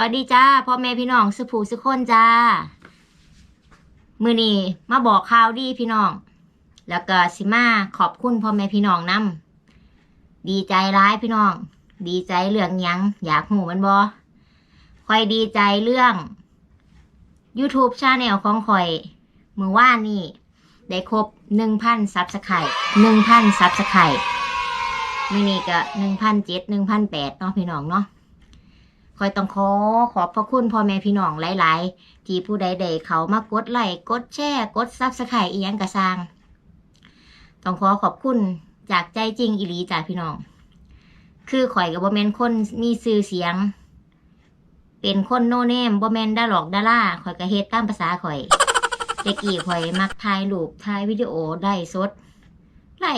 วัสดีจ้าพ่อแม่พี่น้องสุภูสุคนจ้า มือนี้มาบอกข่าวดีพี่น้อง แล้วก็สิมาขอบคุณพ่อแม่พี่น้องนํดีใจร้ายพี่น้อง ดีใจเรื่องยังอยากหูมันบอคอยดีใจเรื่อง YouTube ชาแนลของคอยมือว่านี่ ได้ครบหนึ่งพันซับสไครต์หนึ่งพันซับสไครต์มือนี้ก็หนึ่งพันเจ็ดหนึ่งพันแปดเนาะพี่น้องเนาะ คอยต้องขอขอบพระคุณพ่อแม่พี่น้องหลาย ๆ ที่ผู้ใดใดเขามากดไลค์กดแชร์กดซับสไครต์อียังกระซาง ต้องขอขอบคุณจากใจจริงอีหลีจากพี่น้อง คือข่อยกับบ่แมนคนมีชื่อเสียง เป็นคนโนเนมบ่แมนดาหลอกดาล่าข่อยก็เฮ็ดตามภาษาข่อยแต่กี้ข่อยมักถ่ายรูปถ่ายวิดีโอได้สดไล่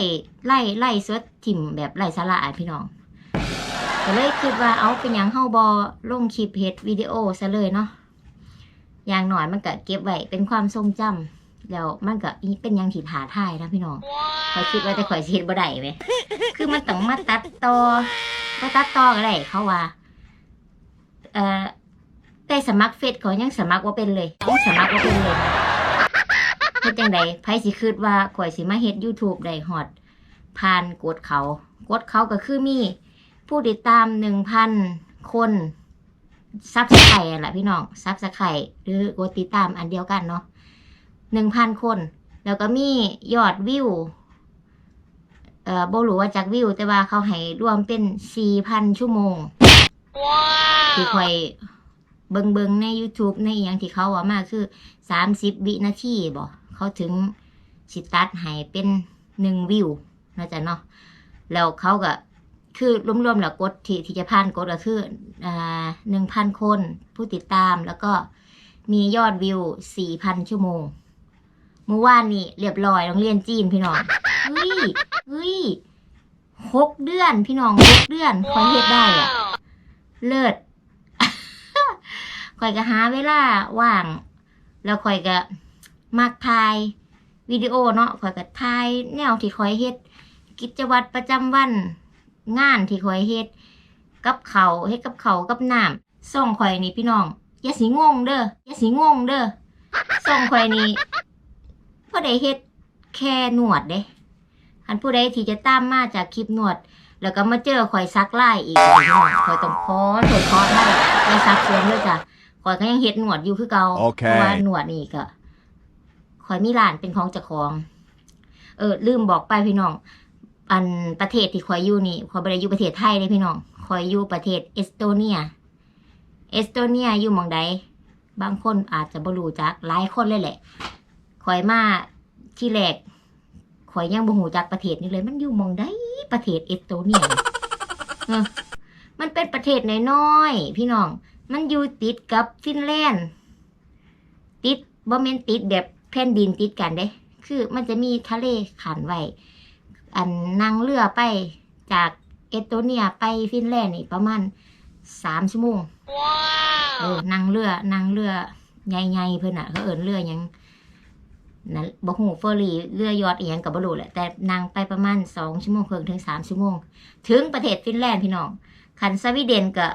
ไล่ไล่สดถิ่มแบบไล่สาระอะพี่น้อง ก็เลยคิดว่าเอาเป็นหยังเฮาบอลงคลิปเฮ็ดวิดีโอซะเลยเนาะอย่างหน่อยมันก็เก็บไว้เป็นความทรงจำแล้วมันก็เป็นหยังที่ท้าทายนะพี่น้องข่อยคิดว่าแต่ข่อยเฮ็ดบ่ได้เว้ยคือมันต้องมาตัดต่อมาตัดต่อก็ได้เขาว่า เอ่อแต่สมัครเฟซเขายังสมัครว่าเป็นเลยยังสมัครว่าเป็นเลยเฮ็ดจังไดไผสิคิดว่าข่อยสิมาเฮ็ด YouTube ได้ฮอดผ่านกดเขากดเขาก็คือมี ผู้ติดตามหนึ่งพันคนซับสไครต์แหละพี่น้องซับสไครต์หรือกดติดตามอันเดียวกันเนาะหนึ่งพันคน แล้วก็มียอดวิวเอ่อบ่รู้ว่าจากวิว แต่ว่าเขาให้รวมเป็นสี่พันชั่วโมงที่คอยเบิงเบิงใน YouTube ในอหย่างที่เขาว่ามาคือสามสิบวินาทีบ่เขาถึงสิตัดให้เป็นหนึ่งวิวนะจ๊ะเนาะแล้วเขาก็ คือรวมๆแล้วกดที่ที่จะผ่านกดก็คืออ่าหนึ่งพันคน ผู้ติดตามแล้วก็มียอดวิวสี่พันชั่วโมงเมื่อวานนี้เรียบร้อยโรงเรียนจีนพี่น้องเฮ้ยเฮ้ยหกเดือนพี่น้องหกเดือนคอยเฮ็ดได้อะเลิศคอยก็หาเวลาว่าง แล้วคอยก็มักถ่ายวิดีโอเนาะคอยก็ถ่ายแนวที่คอยเฮ็ด กิจวัตรประจำวัน งานที่ข่อยเฮ็ดกับเขาวเฮ็ดกับเขาวกับน้ำส่งข่อยนี่พี่น้องอย่าสิงงเด้ออย่าสิงงเด้อส่งข่อยนี่พอได้เฮ็ดแค่หนวดเด้อันผู้ใดที่จะตามมาจากคลิปหนวด แล้วก็มาเจอข่อยซักไล่อีกพี่น้องข่อยต้องขอโทษขอได้อย่าซักเสียมเลยจ้ะข่อยก็ยังเฮ็ดหนวดอยู่คือเก่าโอเคเพราะว่าหนวดนี่ก็ข่อยมีร้านเป็นของเจ้าของ เออลืมบอกไปพี่น้อง อันประเทศที่คอยอยู่นี่คอยบ่ไปอยู่ประเทศไทยเลยพี่น้องคอยอยู่ประเทศเอสโตเนีย เอสโตเนียอยู่มองใดบางคนอาจจะบรู้จักหลายคนเลยแหละคอยมาที่แรกคอยยังบ่หูจักประเทศนี้เลย มันอยู่มองใดประเทศเอสโตเนียมันเป็นประเทศน้อยๆพี่น้อง มันอยู่ติดกับฟินแลนด์ ติดบ่แมนติดแบบแผ่นดินติดกันเด้ คือมันจะมีทะเลขันไว้ อันนั่งเรือไปจากเอสโตเนียไปฟินแลนด์นี่ประมาณสามชั่วโมงเออนั่งเรือนั่งเรือใหญ่ๆเพิ่นอะเขาเอินเรือหยังนั่นบ่ฮู้เฟอร์รี่เรือยอดอีหยังก็บ่รู้แหละแต่นั่งไปประมาณสองชั่วโมงครึ่งถึงสามชั่วโมง ถึงประเทศฟินแลนด์พี่น้องคันสวีเดนก็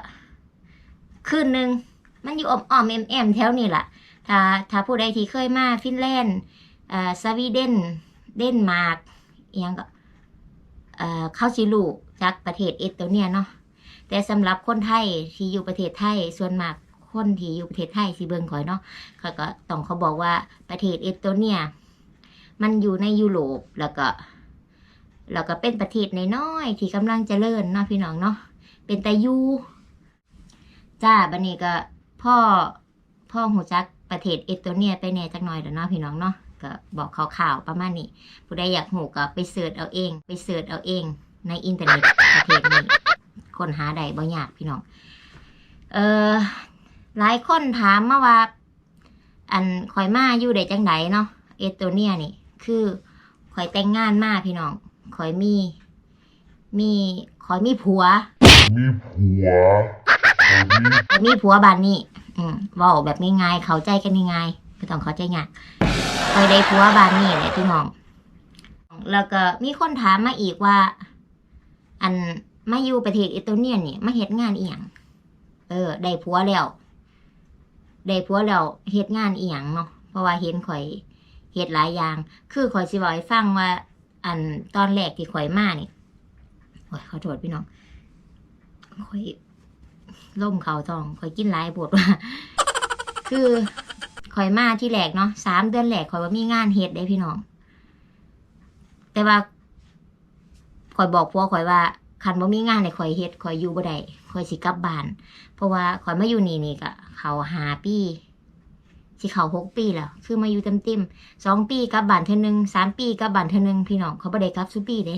คืนหนึงมันอยู่อ้อมๆแอมๆแถวนี้ล่ะถ้าถ้าผู้ใดที่เคยมาฟินแลนด์เอ่อสวีเดนเดนมาร์กอีหยังก็ เข้าชิลูจากประเทศเอสโตเนียเนาะแต่สำหรับคนไทยที่อยู่ประเทศไทยส่วนมากคนที่อยู่ประเทศไทยสิเบิงข่อยเนาะเขาก็ต้องเขาบอกว่าประเทศเอสโตเนีย มันอยู่ในยุโรปแล้วก็แล้วก็เป็นประเทศในน้อยที่กำลังจเจริญเนาะพี่น้องเนาะเป็นตายูจ้าบันนี้ก็พ่อพ่อหูจักประเทศเอสโตเนียไปแหน่จักหน่อยแล้วเนาะพี่น้องเนาะ ก็บอกข่าวๆประมาณนี้ ผู้ใดอยากหูก็ไปเสิร์ชเอาเอง ไปเสิร์ชเอาเองในอินเทอร์เน็ตประเทศนี้ค้นหาได้บ่ยากพี่น้อง เออหลายคนถามมาว่า อันข่อยมาอยู่ได้จังไดเนาะเอสโตเนียนี่ คือข่อยแต่งงานมาพี่น้องข่อยมี มีข่อยมีผัว มีผัวเขามีข่อยมีผัวบานนี้อืมเว้าแบบง่ายๆเข้าใจกันง่ายๆไม่ต้องเข้าใจยาก ข่อยได้ผัวบ้านนี้แหละพี่น้อง แล้วก็มีคนถามมาอีกว่า อันมาอยู่ประเทศอสโตเนียนี่มาเฮ็ดงานอีหยังเออ ได้ผัวแล้ว ได้ผัวแล้วเฮ็ดงานอีหยังเนาะเพราะว่าเห็นข่อยเฮ็ดหลายอย่าง คือข่อยสิบอกให้ฟังว่า อันตอนแรกที่ข่อยมานี่โอ้ยขอโทษพี่น้องข่อยล่มเข่าทองข่อยกินหลายปวดว่าคือ ข่อยมาที่แรกเนาะสามเดือนแรกข่อยว่ามีงานเฮ็ดได้พี่น้อง แต่ว่าข่อยบอกผัวข่อยว่าคันบ่มีงานให้ข่อยเฮ็ดข่อยอยู่บ่ได้ข่อยสิกลับบ้าน เพราะว่าข่อยมาอยู่นี่นี่ก็เขาหาปีสิเขาหกปีแล้วคือมาอยู่เต็มเต็มสองปีกลับบ้านเทื่อนึงสามปีกลับบ้านเทื่อนึงพี่น้องเขาบ่ได้กลับซุปีเด้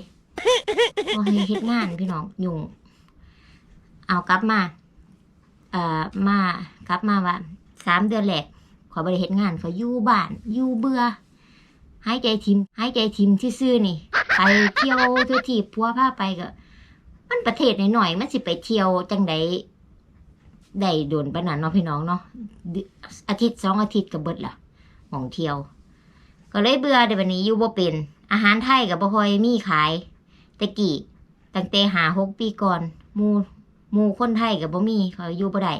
เพราะให้เฮ็ดงานพี่น้องยุ่งเอากลับมา เอ่อมากลับมาว่าสามเดือนแรก ข่อยบ่ได้เฮ็ดงานเข่อยู่บ้านอยู่เบื่อหายใจทิมหายใจทิมซื่อๆนี่ไปเที่ยวที่ยวทีพัวพาไปก็ มันประเทศหน่อยๆมันสิไปเที่ยวจังใดได้โดนปานนั้นเนาะพี่น้องเนาะอาทิตย์สองอาทิตย์ก็เบิดละหมองเที่ยว ก็เลยเบื่อเดี๋ยววันนี้อยู่บ่เป็น อาหารไทยกับบ่ค่อยมีขายตะกี้ตั้งแต่หาหกปีก่อนมูมูคนไทยกับบ่มีเขาอยู่บ่ได้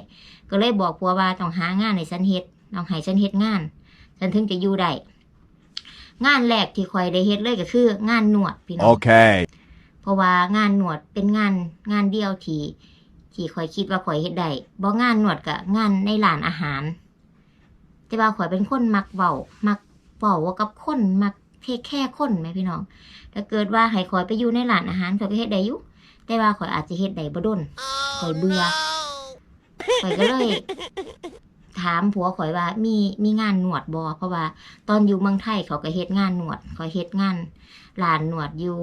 ก็เลยบอกผัวว่าต้องหางานให้ฉันเฮ็ด ต้องให้ฉันเฮ็ดงาน ฉันถึงจะอยู่ได้งานแรกที่ข่อยได้เฮ็ดเลยก็คือ งานนวดพี่น้อง Okay. เพราะว่างานหนวดเป็นงานงานเดียวที่ที่ข่อยคิดว่าข่อยเฮ็ดได้บ่งานหนวดกับงานในร้านอาหาร แต่ว่าข่อยเป็นคนมักเว้ามักเว้าว่ากับคนมักเทคแค่คนไหมพี่น้องถ้าเกิดว่าให้ข่อยไปอยู่ในร้านอาหารข่อยก็เฮ็ดได้อยู่แต่ว่าข่อยอาจจะเฮ็ดได้บ่ดนข่อยเบื่อข่อยก็เลย ถามผัวข่อยว่ามีมีงานหนวดบ่เพราะว่า ตอนอยู่เมืองไทยเขาก็เฮ็ดงานหนวดเข่อยเฮ็ดงานร้านหนวดอยู่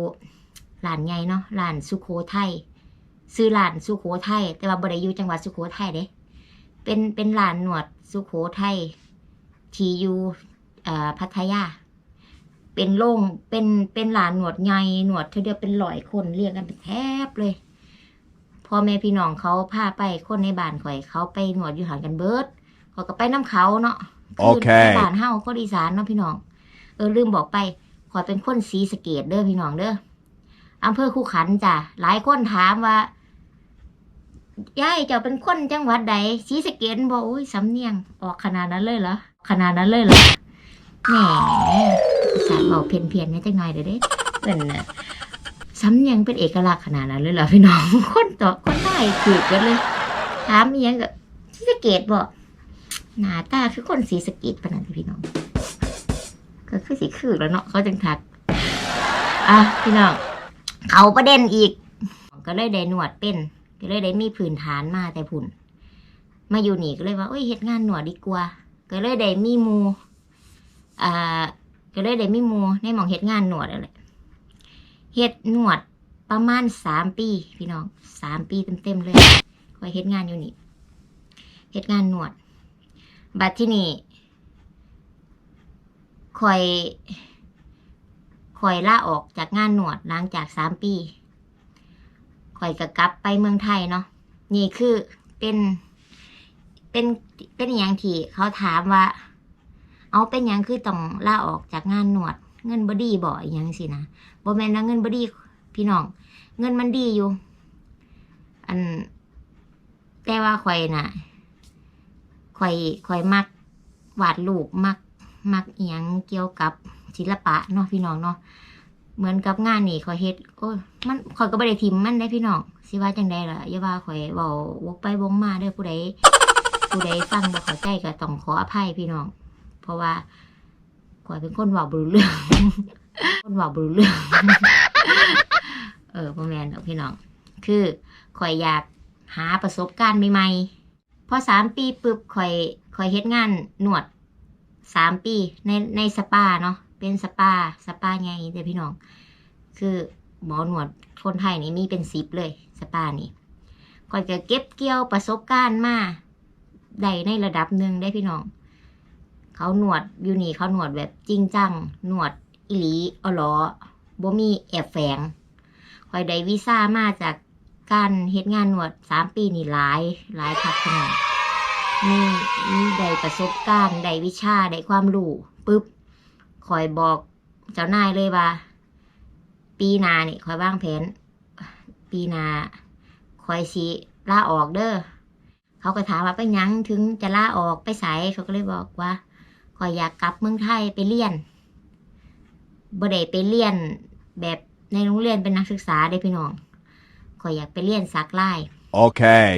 ร้านใหญ่เนาะร้านสุโขทัยซื้อร้านสุโขทัยแต่ว่าบ่ได้อยู่จังหวัดสุโขทัยเด้เป็นเป็นร้านหนวดสุโขทัยที่อยู่เอ่อพัทยาเป็นโรงเป็นเป็นร้านหนวดใหญ่หนวดเท่าเดียวเป็นร้อยคนเรียกกันเป็นแทบเลยพ่อแม่พี่น้องเขาพาไปคนในบ้านข่อยเขาไปหนวดอยู่หันกันเบิด เขาก็ไปน้ำเขาเนาะโอเคในบ้านเฮาก็อีสานเนาะพี่น้อง เออลืมบอกไปข่อยเป็นคนสีสะเกตเด้อพี่น้องเด้ออำเภอคูขันจ้ะหลายคนถามว่ายายเจ้าเป็นคนจังหวัดใดสีสะเกตบอกอุ้ยสำเนียง ออกขนาดนั้นเลยเหรอขนาดนั้นเลยเหรอแหมสารบอกเพี้ยนเพียนๆเนี่ยจังหน่อยเด้อเด้เป็นน่ะสำเนียงเป็นเอกลักษณ์ขนาดนั้นเลยเหรอพี่น้องคนต่อคนใต้ถือกันเลย ถามอีหยังก็สีสะเกตบอก หนาตาคือคนสีสะเกตปานนั้นพี่น้อง ก็คือสีคือแล้วเนาะเขาจึงทัก อะพี่น้อง เขาประเด็นอีก ก็เลยได้หนวดเป็น ก็เลยได้มีพื้นฐานมาแต่ผุนมาอยู่นี่ก็เลยว่าเอ้ยเฮ็ดงานหนวดดีกว่า ก็เลยได้มีมูอ่าก็เลยได้มีมูในหมองเฮ็ดงานหนวดอะไรเฮ็ดหนวดประมาณสามปี พี่น้องสามปีเต็มๆเลยคอยเฮ็ดงานอยู่นี่เฮ็ดงานหนวด บัดที่นี่คอยคอยล่าออกจากงานหนวดหลังจากสามปีคอยก็กลับไปเมืองไทยเนาะนี่คือเป็นเป็นเป็นอย่างที่เขาถามว่า เอาเป็นอย่างคือต้องล่าออกจากงานหนวด เงินบดีบ่อย่างสินะบ่แมนนะเงินบดีพี่น้อง เงินมันดีอยู่ อันแต่ว่าข่อยน่ะ ข่อยข่อยมักวาดรูปมักมักเอียงเกี่ยวกับศิลปะเนาะพี่น้องเนาะเหมือนกับงานนี่ข่อยเฮ็ดโอ้ยมันข่อยก็บ่ได้ทิมมันได้พี่น้องสิว่าจังไดล่ะอย่าว่าข่อยเว้าวกไปวงมาเด้อผู้ใดผู้ใดฟังบ่เข้าใจก็ต้องขออภัยพี่น้อง เพราะว่าข่อยเป็นคนเว้าบ่รู้เรื่องคนเว้าบ่รู้เรื่องเออบ่แม่นดอกพี่น้อง คือข่อยอยากหาประสบการณ์ใหม่ๆ พอสามปีปึ๊บข่อยข่อยเฮ็ดงานนวดสามปีในในสปาเนาะเป็นสปาสปาไงเด้อพี่น้อง คือหมอหนวดคนไทยนี่มีเป็นสิบเลยสปานี่ก่อนจะเก็บเกี่ยวประสบการณ์มาได้ในระดับหนึ่งได้พี่น้อง เขาหนวดอยู่นี่เขาหนวดแบบจริงจังหนวดอิลีอลอบ่มีแอบแฝงคอยได้วีซ่ามาจาก การเฮ็ดงานหนวดสามปีนี่หลายหลายคักหน้องมีมีได้ประสบการณ์ได้วิชาได้ความรู้ปุ๊บคอยบอกเจ้านายเลยว่า ปีหนานี่คอยวางแผน ปีหนาคอยสิลาออกเด้อเขาก็ถามว่าไปยังถึงจะลาออกไปไสเขาก็เลยบอกว่าขอยอยากกลับเมืองไทยไปเรียนบ่ได้ไปเรียนแบบในโรงเรียนเป็นนักศึกษาได้พี่น้อง ขอยอยากไปเรียนซักลาย Okay.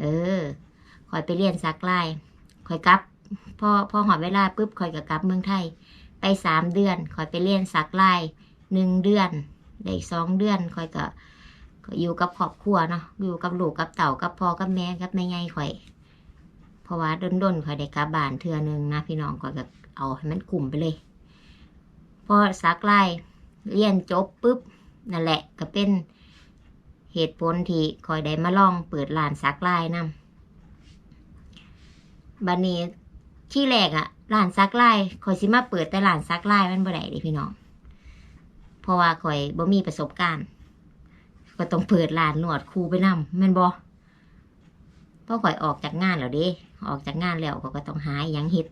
เออคอยไปเรียนซักลายคอยกลับพอพอหอดเวลาปุ๊บคอยก็กลับเมืองไทย ไปสามเดือนคอยไปเรียนซักลายหนึ่งเดือนได้อีกสองเดือนคอยก็ก็อยู่กับครอบครัวเนาะอยู่กับลูกกับเต่ากับพ่อกับแม่กับแม่ใหญ่คอย เพราะว่าด้นๆคอยได้กลับบ้านเทื่อหนึงนะพี่น้องคอยก็เอาให้มันกลุ่มไปเลยพอซักลายเรียนจบปุ๊บนั่นแหละก็เป็น เหตุผลที่คอยได้มาลองเปิดร้านซักลายนำบัดนี้ที่แรกอะร้านซักลายคอยสิมาเปิดแต่ร้านซักลายมันบ่ได้เด้พี่น้องเพราะว่าคอยบ่มีประสบการณ์ ก็ต้องเปิดร้านนวดครูไปนำแม่นบ่เพราะคอยออกจากงานแล้วเด้ออกจากงานแล้วก็ก็ต้องหาอหยังเฮ็ด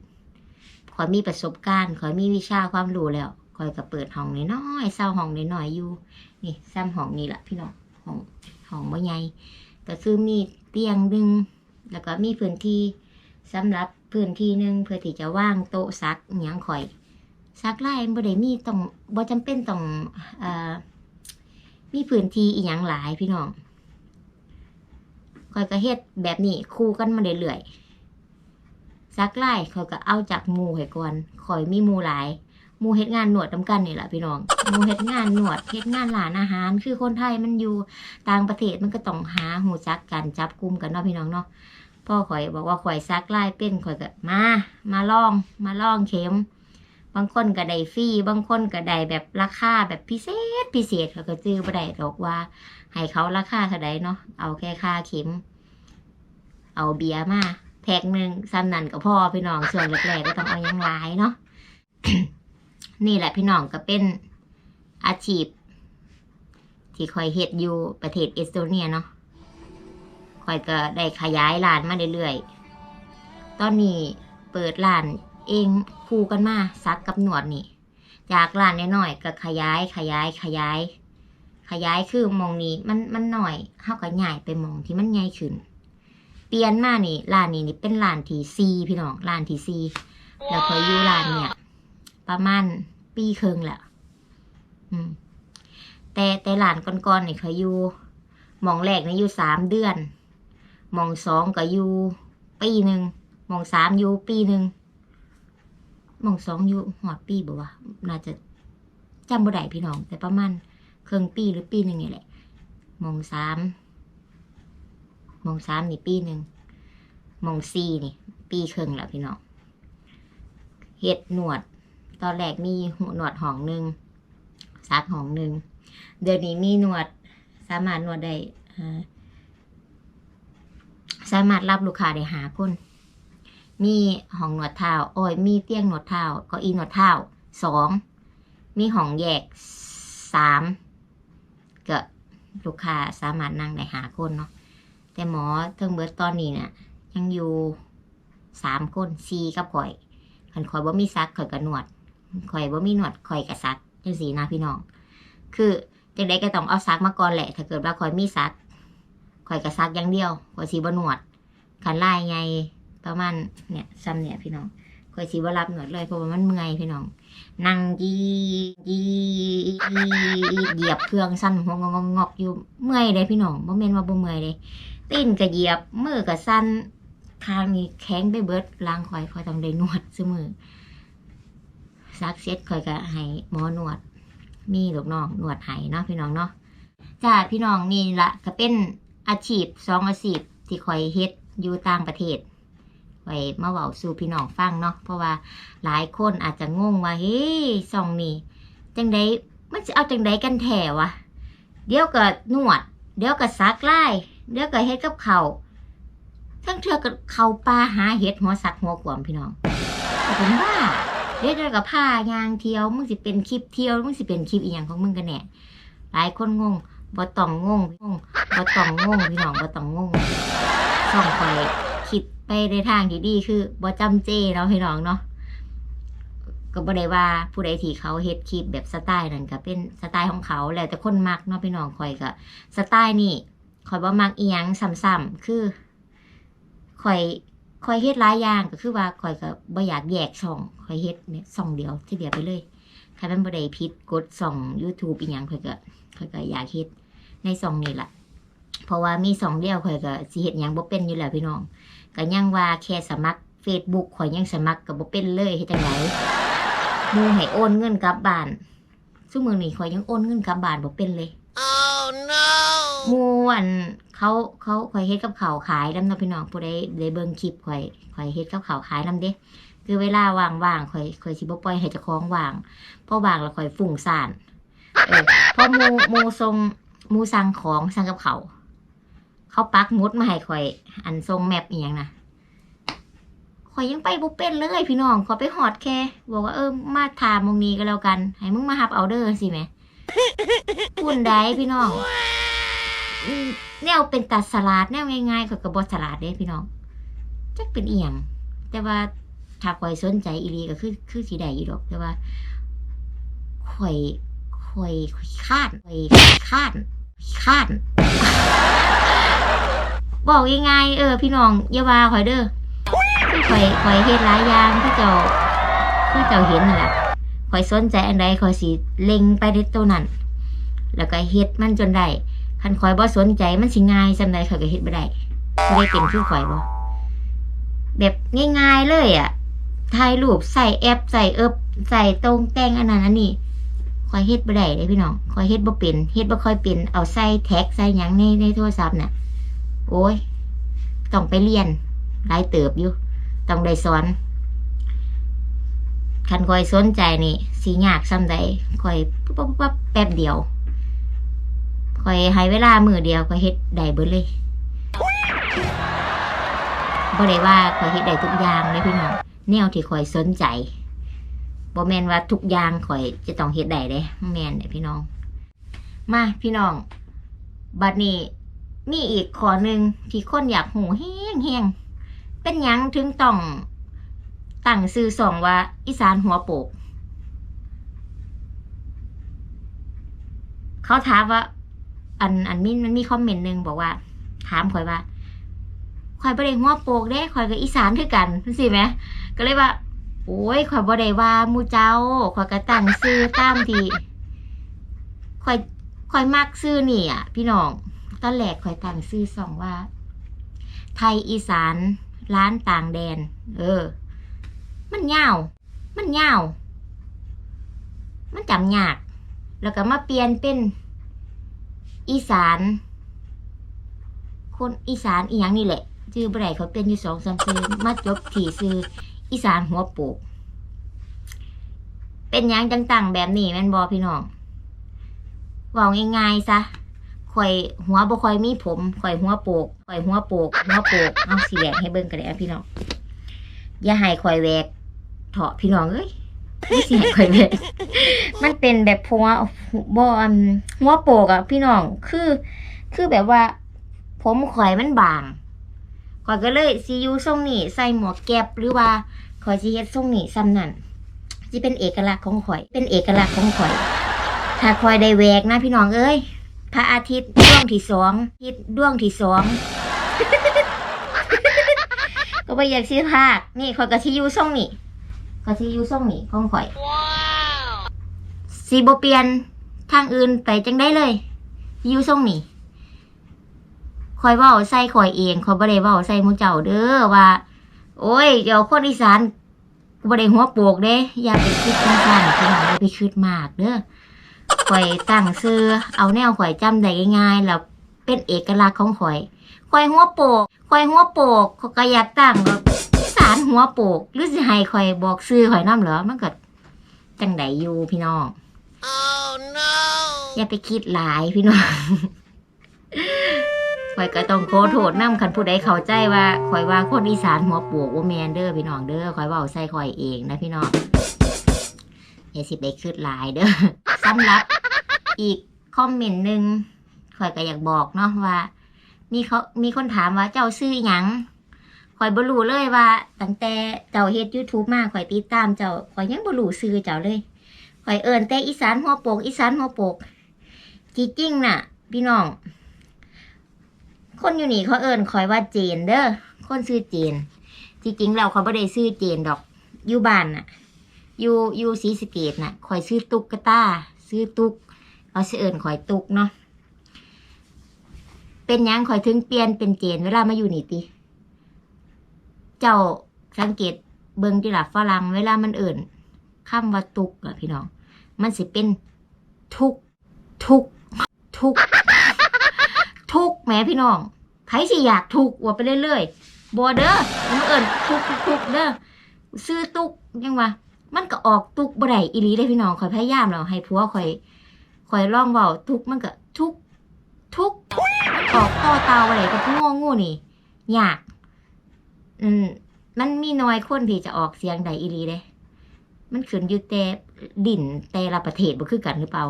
คอยมีประสบการณ์คอยมีวิชาความรู้แล้วคอยก็เปิดห้องน้อยๆเศร้าห้องน้อยๆอยู่นี่ซ้ำห้องนี้ละพี่น้อง ห้องห้องบ่ใหญ่ก็คือมีเตียงหนึ่งแล้วก็มีพื้นที่สำหรับพื้นที่หนึ่งเพื่อที่จะว่างโต๊ะซักอหย่างข่อยซักไล่บ่ได้มีต้องบ่จำเป็นต้องเอ่อมีพื้นที่อีหยังหลายพี่น้องข่อยก็เฮ็ดแบบนี้คู่กันมาเรื่อยๆซักไล่ข่อยก็เอาจากหมู่ให้ก่อนข่อยมีหมู่หลาย มูเฮ็ดงานหนวดนำกันนี่แหละพี่น้องมูเฮ็ดงานหนวดเฮ็ดงานร้านอาหาร คือคนไทยมันอยู่ต่างประเทศมันก็ต้องหาหูจักกันจับกลุ่มกันเนาะพี่น้องเนาะพ่อข่อยบอกว่าข่อยซักลายเป็นข่อยก็มา มาลองมาลองเข็ม บางคนก็ได้ฟรีบางคนก็ได้แบบราคาแบบพิเศษพิเศษเขาก็จื้อบ่ได้หรอกว่าให้เขาราคาเท่าใดเนาะเอาแค่ค่าเข็ม เอาเบียร์มาแพ็กหนึ่งซ้ำนั่นก็พอพี่น้องส่วนแรกๆก็ต้องเอายังหลายเนาะ นี่แหละพี่น้องก็เป็นอาชีพ ที่คอยเฮ็ดอยู่ประเทศเอสโตเนียเนาะคอยก็ได้ขยายร้านมาเรื่อยๆ ตอนนี้เปิดร้านเองคู่กันมาซักกับหนวดนี่ จากร้านน้อยๆก็ขยายขยายขยาย ขยายคือมองนี้มันมันหน่อยเฮาก็ใหญ่ไปมองที่มันใหญ่ขึ้น เปลี่ยนมานี่ร้านนี้นี่เป็นร้านที่ซีพี่น้องร้านที่ซีแล้วคอยอยู่ร้านเนี่ย ประมาณปีครึ่งแหละอืม แต่แต่หลานก่อนๆนี่เขาอยู่หมองแรกนี่อยู่สามเดือนหมองสองก็อยู่ปีหนึ่งหมองสามอยู่ปีหนึ่งหมองสองอยู่หอดปีบ่วะน่าจะจำบ่ได้พี่น้อง แต่ประมาณครึ่งปีหรือปีหนึ่งนี่แหละหมองสามหมองสามนี่ปีหนึ่งหมองสี่นี่ ปีครึ่งแหละพี่น้องเฮ็ดหนวด ตอนแรกมีหูหนวดห้องหนึ่งซักห้องหนึ่งเดี๋ยวนี้มีหนวดสามารถหนวดได้สามารถรับลูกค้าได้หาคน มีห้องหนวดเท้าโอ้ยมีเตียงหนวดเท้าก็อีหนวดเท้าสองมีห้องแยกสามก็ลูกค้าสามารถนั่งได้หาคนเนาะแต่หมอเทิงเบิร์ตตอนนี้เนี่ยยังอยู่สามคนสี่กับข่อยคันข่อยบ่มีซักข่อยก็นวด ข่อยบ่มีหนวดข่อยก็ซักจังซี่นะพี่น้อง คือจังไดก็ต้องเอาซักมาก่อนแหละ ถ้าเกิดว่าข่อยมีซักข่อยก็ซักอย่างเดียวข่อยสิบ่นวดคันลายไงประมาณเนี่ยซ้ำเนี่ยพี่น้องข่อยสิบ่รับหนวดเลยเพราะว่ามันเมื่อยพี่น้องนั่งยียีเหยียบเครื่องสั่นหัวงอกงอกอยู่เมื่อยเลยพี่น้องบ่แม่นว่าบ่เมื่อยเลยตีนก็เหยียบมือก็สั่นข้างนี้แข็งไปเบิดล้างคอยคอยต้องได้นวดซมือ ซักเซ็ตคอยก็ให้หมอนวด มีลูกน้องนวดให้เนาะพี่น้องเนาะจ้าพี่น้องนี่ละก็เป็นอาชีพสองอาชีพที่คอยเฮ็ดอยู่ต่างประเทศไว้มาเว้าสู่พี่น้องฟังเนาะเพราะว่าหลายคนอาจจะงงว่าเฮ้ยซองนี่จังไดมันจะเอาจังไดกันแถวะเดี๋ยวก็นวด เดี๋ยวก็ซักไล่เดี๋ยวก็เฮ็ดกับเขาทั้งเทือกับเขาปลาหาเห็ดหัวสักหัวขวมพี่น้องแต่ผมว่า เดี๋ยวกับผ้ายางเที่ยวมึงสิเป็นคลิปเที่ยวมึงสิเป็นคลิปอีหยังของมึงกันแน่หลายคนงงบ่ต้องงงงงบ่ต้องงงพี่น้องบ่ต้องงงช่องไปคิดไปในทางที่ดีคือบ่จำเจเนาะพี่น้องเนาะก็บ่ได้ว่าผู้ใดที่เขาเฮ็ดคลิปแบบสไตล์นั่นก็เป็นสไตล์ของเขาแล้วแต่คนมักเนาะพี่น้องข่อยก็สไตล์นี่ข่อยบ่มักอีหยังซ้ำๆคือข่อย ข่อยเฮ็ดหลายอย่างก็คือว่าข่อยก็บ่อยากแยกช่องข่อยเฮ็ดเนี่ยช่องเดียวที่เดียวไปเลยถ้ามันบ่ได้ผิดกดช่อง YouTube อีหยังข่อยก็ข่อยก็อยากเฮ็ดในช่องนี้ล่ะเพราะว่ามีช่องเดียวข่อยก็สิเฮ็ดหยังบ่เป็นอยู่แล้วพี่น้องก็ยังว่าแค่สมัคร Facebook ข่อยยังสมัครก็บ่เป็นเลยเฮ็ดจังไดหมู่ให้โอนเงินกลับบ้านซุมื้อนี้ข่อยยังโอนเงินกลับบ้านบ่เป็นเลย Oh no! มูอันเขาเขาข่อยเฮ็ดกับเขาวขายนำเนาะพี่น้องผู้ใดได้เบิ่งคลิปข่อยข่อยเฮ็ดกับเขาวขายนำเด้คือเวลาว่างๆข่อยข่อยสิบ่ปล่อยให้เจ้าของว่างพราะว่างแล้วข่อยฟุ้งซ่านเออพอหมูหมู่ส่งหมูสั่งของสั่งกับเขาวเขาปักหมุดมาให้ข่อย อันส่งแมปอีหยังนะข่อยยังไปบ่เป็นเลยพี่น้องขอไปฮอดแค่บอกว่าเออมาถามมงนี้ก็แล้วกัน ให้มึงมารับออเดอร์สิแหมปุ่นได้พี่น้อง แนวเป็นตัดสลัดแนวง่ายๆข่อยก็บ่สลัดเด้พี่น้องจักเป็นเอียง แต่ว่าถ้าข่อยสนใจอีหลีก็คือคือสิได้อยู่ดอก แต่ว่าข่อยข่อยข่อยคร้านข่อยคร้านคร้านบอกง่ายๆเออ พี่น้องอย่าว่าข่อยเด้อคือข่อยข่อยเฮ็ดหลายอย่างที่เจ้าที่เจ้าเห็นนั่นแหละข่อยสนใจอันใดข่อยสิเล็งไปในตัวนั้นแล้วก็เฮ็ดมันจนได้ คันข่อยบ่สนใจมันสิง่ายซำใดข่อยก็เฮ็ดบ่ได้บ่ได้เป็นคือข่อยบ่แบบง่ายๆเลยอะถ่ายรูปใส่แอปใส่เอิบใส่ตรงแต่งอันนั้นอันนี้ข่อยเฮ็ดบ่ได้เด้พี่น้องข่อยเฮ็ดบ่เป็นเฮ็ดบ่ค่อยเป็นเอาใส่แท็กใส่หยังในในโทรศัพท์น่ะ โอ้ยต้องไปเรียนหลายเติบอยู่ ต้องได้สอนคันข่อยสนใจนี่สิยากซำใดข่อยปุ๊บปั๊บปุ๊บปั๊บแป๊บเดียว ข่อยให้เวลามือเดียวข่อยเฮ็ดได้เบิดเลยบ่ได้ว่าข่อยเฮ็ดได้ทุกอย่างเลยพี่น้องแนวที่ข่อยสนใจบ่แม่นว่าทุกอย่างข่อยจะต้องเฮ็ดได้เด้แม่นเด้พี่น้อง มาพี่น้อง บัดนี้มีอีกข้อหนึ่งที่คนอยากหูแห้งๆเป็นยังถึงต้องตั้งชื่อสองว่า อีสานหัวโปก เขาถามว่า อันอันมีมันมีคอมเมนต์หนึ่งบอกว่า ถามข่อยว่าข่อยบ่ได้หัวโปกเด้ข่อยกับอีสานคือกันสิไหมก็เลยว่า โอ้ยข่อยบ่ได้ว่าหมูเจ้าข่อยก็ตั้งซื้อตามที่ข่อยข่อยมักซื้อนี่อะ พี่น้องตอนแรกข่อยตั้งซื้อสองว่า ไทยอีสานร้านต่างแดน เออ มันยาวมันยาวมันจำยาก แล้วก็มาเปลี่ยนเป็น อีสาน คนอีสานอีหยังนี่แหละชื่อบ่ได้เขาเป็นอยู่สองสามชื่อมาจบที่ชื่ออีสานหัวโปก เป็นหยังจังตังแบบนี้แม่นบอพี่น้องบอกง่ายๆซะข่อยหัวบ่ค่อยมีผมข่อยหัวโปกข่อยหัวโปกหัวโปกเอาสีแหลกให้เบิ่งกันเลยพี่น้องอย่าให้ข่อยแหวกเถาะพี่น้องเอ้ย ไม่สิให้ข่อยแหวกมันเป็นแบบหัวบอมหัวโปกอะพี่น้องคือ คือแบบว่า ผมข่อยมันบางข่อยก็เลยซียูทรงนี่ใส่หมวกแก๊ปหรือว่าข่อยสิเฮ็ดทรงนี่ซ้ำนั่นสิเป็นเอกลักษณ์ของข่อย เป็นเอกลักษณ์ของข่อย ถ้าข่อยได้แหวกนะพี่น้องเอ้ยพระอาทิตย์ดวงที่สองอาทิตย์ดวงที่สองก็ไปอยากสิพากนี่ข่อยก็สิยู่ทรงนี่ ข่อยสิอยู่ทรงนี่ของข่อยสีบเปลี่ยนทางอื่นไปจังได้เลย อยู่ทรงนี่คอยเว้าใส่คอยเองคอยบ่ได้เว้าใส่หมูเจ้าเด้อว่า โอ้ยเดี๋ยวคนอีสานกูบ่ได้หัวโปกเด้ อย่าไปคิดจังซั่นพี่น้องอย่าไปคิดมากเด้อข่อยตั้งซื้อเอาแนวข่อยจำได้ง่ายๆแล้วเป็นเอกลักษณ์ของข่อยข่อยหัวโปกข่อยหัวโปกข่อยก็อยากตั้งว่าอีสา นหัวโปก หรือสิให้ข่อยบอกซื้อข่อยนํเหรอมันก็จังไดอยู่พี่น้อง Oh no! อย่าไปคิดหลายพี่น้องข่อยก็ต้องขอโทษนํคันผู้ใดเข้าใจว่าข่อยว่าคนอีสานหัวปวกว่าแมนเด้อพี่น้องเด้อข่อยเว้าใส่ข่อยเองนะพี่น้องอย่าสิไปคิดหลายเด้อสำหรับอีกคอมเมนต์หนึ่งข่อยก็อยากบอกเนาะว่า มีเขามีคนถามว่าเจ้าซื้อหยัง ข่อยบ่รู้เลยว่าตั้งแต่เจ้าเฮ็ด YouTube มาข่อยติดตามเจ้าข่อยยังบ่รู้ซื้อเจ้าเลยข่อยเอินแต่อีสานหัวโปก อีสานหัวโปกจริงๆน่ะ พี่น้อง คนอยู่นี่เขาเอินข่อยว่าเจนเด้อคนซื้อเจนจริงแล้วเขาไม่ได้ซื้อเจนดอกอยู่บ้านน่ะอยู่อยู่ศรีสเกดน่ะคอยซื้อตุกกตาซื้อตุกเอาเสเอิญคอยตุกเนาะเป็นยังคอยถึงเปลี่ยนเป็นเจนเวลามาอยู่นี่ติ เจ้าสังเกตเบิ่งที่หลัฝรั่งเวลามันเอิ่นคำว่าตุกอะพี่น้อง มันสิเป็นทุกทุกทุกทุกแหมพี่น้องไผสิอยากทุกว่าไปเรื่อยๆบอเด้อมันเอิ่นทุกทุกเด้อซื้อตุกยังวะมันก็ออกตุกบ่ได้อีหลีได้พี่น้องคอยพยายามแล้วให้ผัวคอยคอยร้องเว้าทุกมันก็ทุกทุกออกต่อเตาอะไรก็งองูนี่ยาก อืมมันมีน้อยคนที่จะออกเสียงใดอีหลีเด้ มันขึ้นอยู่แต่ดินแต่ละประเทศบ่คือกันหรือเปล่า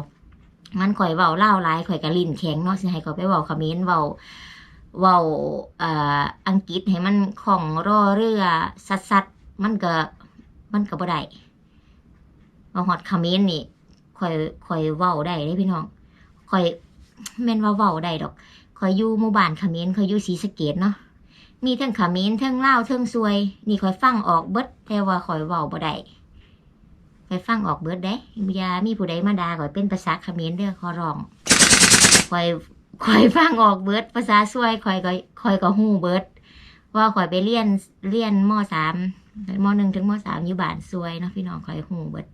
มันข่อยเว้าเล่าวหลายข่อยก็ลิ้นแข็งเนาะสิให้เขาไปเว้าเขมรเว้าเว้าเอ่ออังกฤษให้มันคล่องรอเรือสัดๆมันก็มันก็บ่ได้มาฮอดเขมรนี่ข่อยข่อยเว้าได้เด้พี่น้องข่อยแม่นว่าเว้าได้ดอกข่อยอยู่หมู่บ้านเขมรข่อยอยู่ศรีสะเกษเนาะ มีทั้งขมิ้นทั้งเล่าทั้งซวย นี่คอยฟังออกเบิดแต่ว่าคอยเว้าบ่ได้คอยฟังออกเบิดได้ยามีผู้ใดมาด่าคอยเป็นภาษาขมิ้นเด้อขอร้องคอยคอยฟังออกเบิดภาษาซวยคอยก็คอยก็ฮู้เบิดว่าคอยไปเรียนเรียนมสามมหนึ่งถึงมสามอยู่บ้านซวยเนาะพี่น้องคอยฮู้เบิด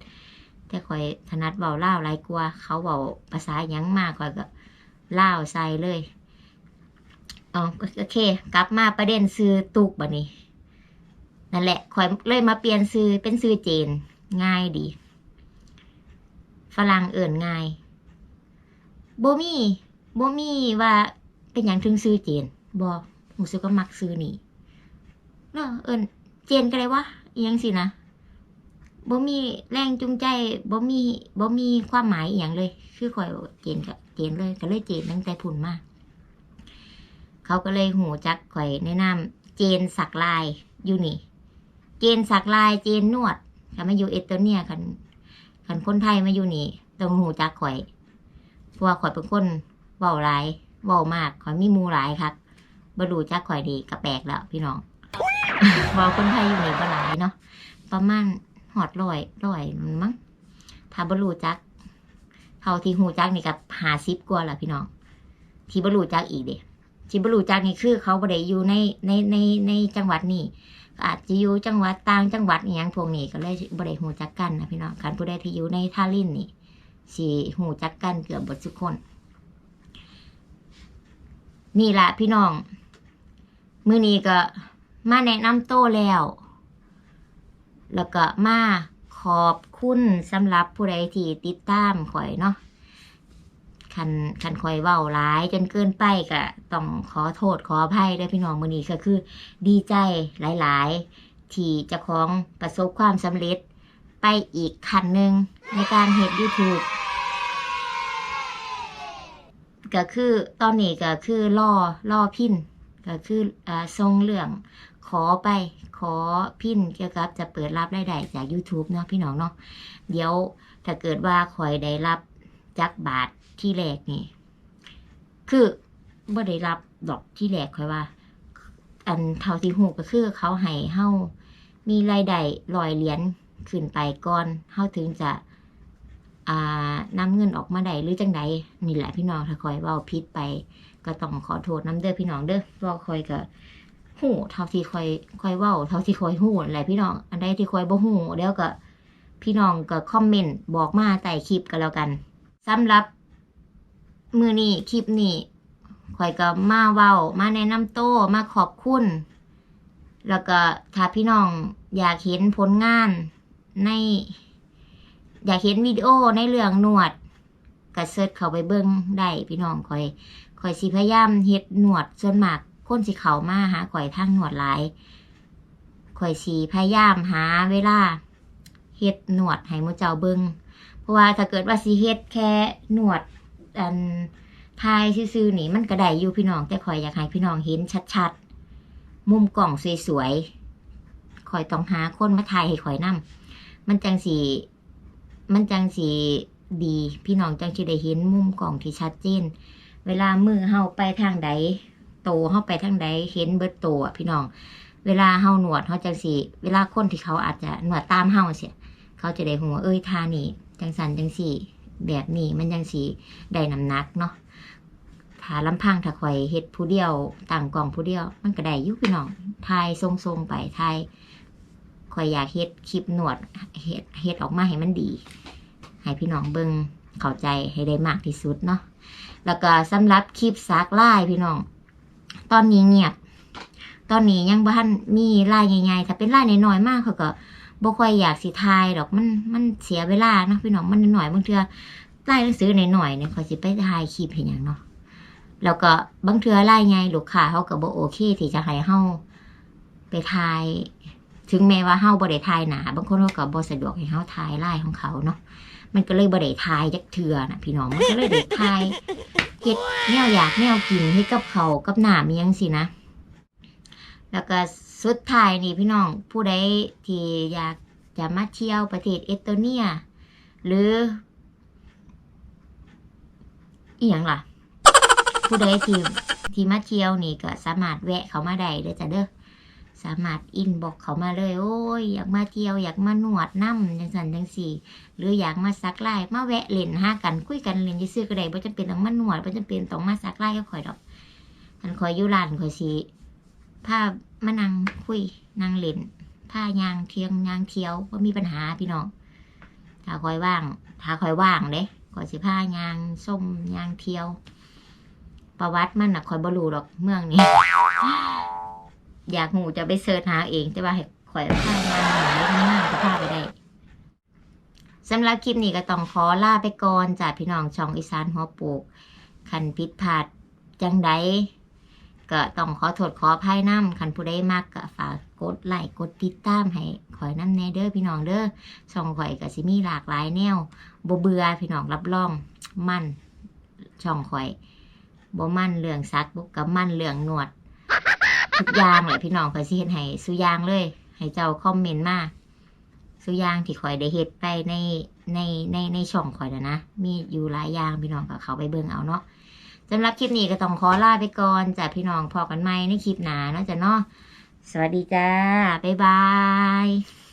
แต่คอยถนัดเว้าเล่าวหลายกว่าเขาเว้าภาษาหยังมากคอยก็เล่าใส่เลย อ๋อโอเค กลับมาประเด็นซื้อตุกบันนี้นั่นแหละคอยเลยมาเปลี่ยนซื้อเป็นซื้อเจน ง่ายดี ฝรั่งเอิ่นง่ายโบมี่โบมี่ว่าเป็นอย่างถึงซื้อเจนบอหูสึกก็มักซื้อนี่เนอเอิ่นเจนก็เลยวะอิหยังสินะโบมีแรงจูงใจโบมีโบมีความหมายอย่างเลย คือคอยเจนกับเจนเลย ก็เลยเจนตั้งแต่พุ่นมาก เขาก็เลยหูจักข่อยแนะนำเจนสักลายอยู่นี่ เจนสักลายเจนนวดถ้ามาอยู่เอสโตเนียกันกันคนไทยมาอยู่นี่ต้องหูจักข่อยเพราะว่าข่อยเป็นคนเว้าหลายเว้ามากข่อยมีมูหลายครับบรูจักข่อยดีกระแปลกแล้วพี่น้องเว่าคนไทยอยู่นี่บ่หลายเนาะประมาณหอดร้อยร้อยมั้งถ้าบรูจักเท่าที่หูจักนี่กับหาซิบกว่าละพี่น้อง ที่บรูจักอีกเด้ ที่บรูจักนี่คือ เขาบ่ได้อยู่ในในในในจังหวัดนี่อาจจะอยู่จังหวัดต่างจังหวัดอหย่างพวกนี้ก็เลยบ่ได้หูจักกันนะพี่น้องการผู้ใดที่อยู่ในท่าลินนี่สิหูจักกันเกือบหมดทุกคน นี่ล่ะพี่น้องมื้อนี้ก็มาแนะนำโตแล้ว แล้วก็มาขอบคุณสำหรับผู้ใดที่ติดตามข่อยเนาะ คันคันคอยเว้าร้ายจนเกินไปก็ต้องขอโทษขออภัยด้วยพี่น้องมือนี้ก็คือดีใจหลาย ๆ ที่เจะของประสบความสำเร็จไปอีกขั้นหนึ่งในการเฮ็ด YouTube ก็คือตอนนี้ก็คือล่อล่อพินก็คืออ่าทรงเรื่องขอไปขอพินเกี่ยวกับจะเปิดรับรายได้จาก YouTube เนาะพี่น้องเนาะเดี๋ยวถ้าเกิดว่าคอยได้รับจักบาท ที่แรกนี่ คือบ่ได้รับดอกที่แรกค่อยว่า อันเท่าที่หูก็คือเขาให้เฮามีรายได้ลอยเหรียญขึ้นไปก่อนเฮาถึงจะอ่านำเงินออกมาได้หรือจังใดนี่แหละพี่น้องถ้าคอยเว้าผิดไป ก็ต้องขอโทษน้ำเด้อพี่น้องเด้อเพราคอยก็หูเท่าที่คอยคอยเว้าเท่าที่คอยหูแหละพี่น้อง อันใดที่คอยบ่หูเดี๋ยวก็พี่น้องก็คอมเมนต์บอกมาใต้คลิปก็แล้วกันสำหรับ มือนี้คลิปนี้ข่อยก็มาเว้า มาแนะนำโต้มาขอบคุณ แล้วก็ถ้าพี่น้องอยากเห็นผลงานใน อยากเห็นวิดีโอในเรื่องหนวดก็เสิร์ชเข้าไปเบิ่งได้พี่น้องข่อยข่อยสิพยายามเฮ็ดหนวดส่วนมากคนสิเข้ามาหาข่อยทางหนวดหลายข่อยสิพยายามหาเวลาเฮ็ดหนวดให้มูเจ้าเบิ่งเพราะว่าถ้าเกิดว่าสิเฮ็ดแค่หนวด อันทายซื่อๆนี่มันก็ได้อยู่พี่น้อง แต่คอยอยากให้พี่น้องเห็นชัดๆ มุมกล่องสวยๆคอยต้องหาคนมาถ่ายให้คอยนํมันจังสีมันจังสีดี พี่น้องจังสิได้เห็นมุมกล่องที่ชัดเจน เวลามือเฮาไปทางใดโตเฮาไปทางใดเห็นเบิดโตอะพี่น้อง เวลาเฮาหนวดเฮาจังสิเวลาคนที่เขาอาจจะหนวดตามเฮาเสียเขาจะได้ฮู้ว่าเอ้ยทานี่จังสันจังสี่ แบบนี้มันจังสิได้น้ำหนักเนาะถ้าลำพังถ้าข่อยเฮ็ดผู้เดียวต่างกล่องผู้เดียว มันก็ได้ยู่พี่น้องทายทรงๆไปทายข่อยอยากเฮ็ดคลิปหนวดเฮ็ดเฮ็ดออกมาให้มันดี ให้พี่น้องเบิ่งเข้าใจให้ได้มากที่สุดเนาะแล้วก็สำหรับคลิปซักลายพี่น้อง ตอนนี้เงียบตอนนี้ยังบ่ทันมีลายใหญ่ๆถ้าเป็นลายน้อยๆมากเขาก็ บ่ค่อยอยากสิทายดอกมันมันเสียเวลาเนาะพี่น้องมันหน้อยบางเทื่อลายหนังสือหน่อยๆเนี่ยเขาสิไปทายคลิปเห็นหยังเนาะแล้วก็บางเทื่อลายใหญ่ลูกค้าเขาก็บ่โอเคที่จะให้เฮาไปทาย ถึงแม้ว่าเฮาบ่ได้ทายหนาบางคนเขาก็บ่สะดวกให้เฮาทายไลายของเขาเนาะมันก็เลยบ่ได้ทายจักเทื่อนะพี่น้องมันก็เลยได้ทายเฮ็ดแนวอยากแนวกินให้กับเขากับหนามอิหยังสินะ แล้วก็สุดท้ายนี่พี่น้องผู้ใดที่อยากจะมาเที่ยวประเทศเอสโตเนีย หรืออีหยังล่ะ ผู้ใดที่ที่มาเที่ยวนี่ก็สามารถแวะเขามาได้เด้อจ้ะเด้อสามารถอินบอกเขามาเลย โอ้ยอยากมาเที่ยวอยากมาหนวดน้ำจังสันจังสี่ หรืออยากมาซักไลายมาแวะเล่นหากันคุยกันเล่นซื่อก็ได้บ่จำเป็นต้องมาหนวดบ่จำเป็นต้องมาซักไลายก็ข่อยดอกอันข่อยอยู่ร้านข่อยสิ พามานั่งคุยนั่งเล่นพายางเทียงยางเทียวบ่มีปัญหาพี่น้องถ้าข่อยว่าง ถ้าข่อยว่างเด้ข่อยสิพายางส้มยางเทียว ประวัติมันน่ะข่อยบรู้ดอกเมืองนี้ อยากหูจะไปเสิร์ชหาเองแต่ว่าให้ข่อยพางานหาได้ง่ายก็พาไปได้สำหรับคลิปนี้ก็ต้องขอลาไปก่อนจากพี่น้องช่องอีสานหัวปลูกคันผิดพาดจังใด ก็ต้องขอโทษขออภัยน้ำคันผู้ใดมากก็ฝากกดไลค์กดติดตามให้ข่อยน้ำแน่เด้อพี่น้องเด้อช่องข่อยก็สิมีหลากหลายแนวบ่เบื่อพี่น้องรับรองมั่นช่องข่อยบ่มั่นเรื่องซักบ่กับมั่นเรื่องหนวดทุกอย่างเลยพี่น้องข่อยสิเฮ็ดให้สุยางเลย ให้เจ้าคอมเมนต์มาสุยางที่ข่อยได้เฮ็ดไปในในในในช่องข่อยนะนะมีอยู่หลายอย่างพี่น้องก็เข้าไปเบิ่งเอาเนาะ สำหรับคลิปนี้ก็ต้องขอลาไปก่อนจากพี่น้องพอกันใหม่ในคลิปหน้าเนาะจ้ะเนาะสวัสดีจ้า บ๊ายบาย